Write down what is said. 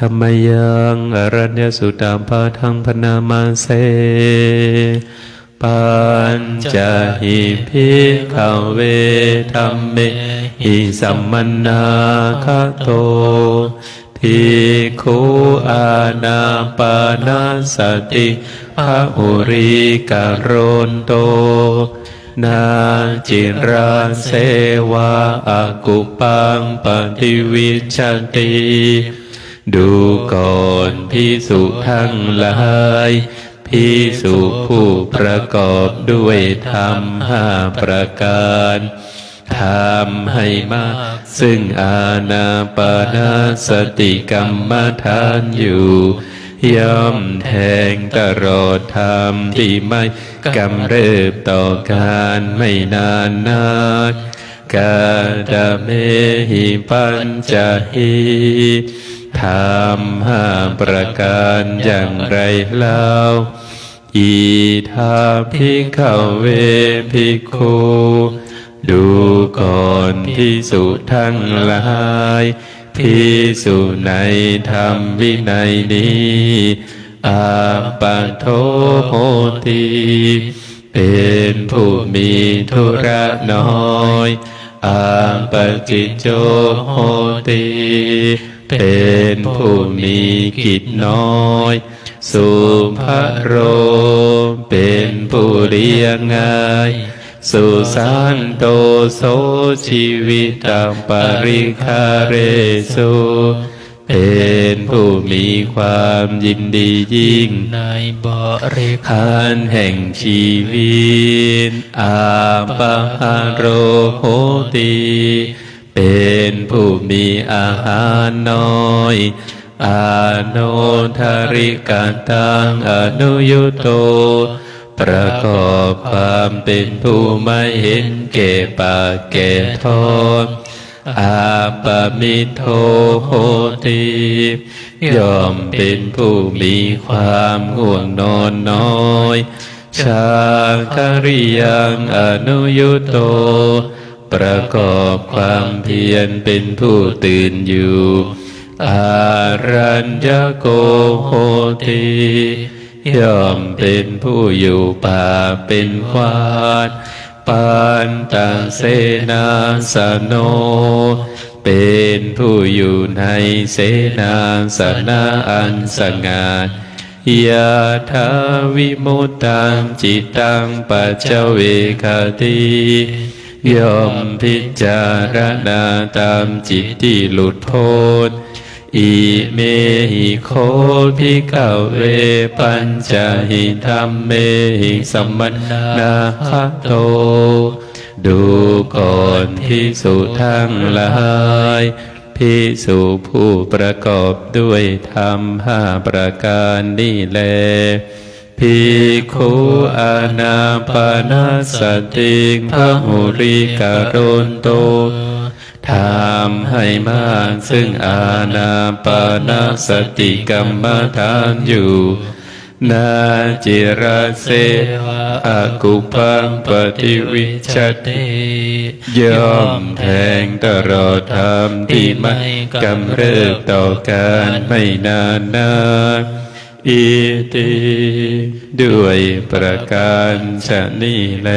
ธรรมยังอรัญญสุตามปาทังพนามาเสปัญจหิพิขเวธรรมเมหิสัมมนาคโตทิคูอาณาปานาสติภะหุริกโรนโต นาจิราเสวาอากุปังปฏิวิชติ ดูก่อนพิสุทั้งหลายพิสุผู้ประกอบด้วยธรรมห้าประการทำให้มากซึ่งอาณาปานาสติกรรมฐานอยู่ย่อมแทงตลอดธรรมที่ไม่กำเริบต่อการไม่นานนัก กาดเมหิปัญจหิธรรมห้าประการอย่างไรเล่าอีทาพิขเวภิกขุดูก่อนพิสุทั้งหลายพิสุในธรรมวินัยนี้อาปัโทโหติเป็นผู้มีธุระน้อย อาปจิจโจโหติเป็นผู้มีกิจน้อย สุภโร เป็นผู้เรียงง่ายสุสันโตโสชีวิตตังปริคาเรสุ เป็นผู้มีความยินดียิ่ง ในบริขารแห่งชีวิตอาปาโรโหติเป็นผู้มีอาหารน้อยอาโนทาริกาตังอนุยุโต ประกอบความเป็นผู้ไม่เห็นแก่ปากแก่ทอ อาปามิโทโหติยอมเป็นผู้มีความห่วงนอนน้อยชาคาริยังอนุยุโต ประกอบความเพียรเป็นผู้ตื่นอยู่ อารัญญโกโหติย่อมเป็นผู้อยู่ป่าเป็นวาด ปันตังเสนาสโน เป็นผู้อยู่ในเสนาสนะอันสงัดยาทาวิมุตตังจิตตังปัจเจเวคติย่อมพิจารณาตามจิตที่หลุดพ้น อิเมหิโคภิกขเวปัญจหิธรรมเมหิสัมมนาคโต ดูก่อนพิสุทั้งหลายพิสุผู้ประกอบด้วยธรรมห้าประการนี่แล พิกขุอานาปานาสติงพหุริกาโรนโตทำให้มากซึ่งอาณาปานาสติกรรมฐานอยู่ นาจิระเสวะอากุปังปฏิวิชติย่อมแทงตลอดธรรมที่ไม่กำเริบต่อการไม่นานนัก อิติด้วยประการชนี้แล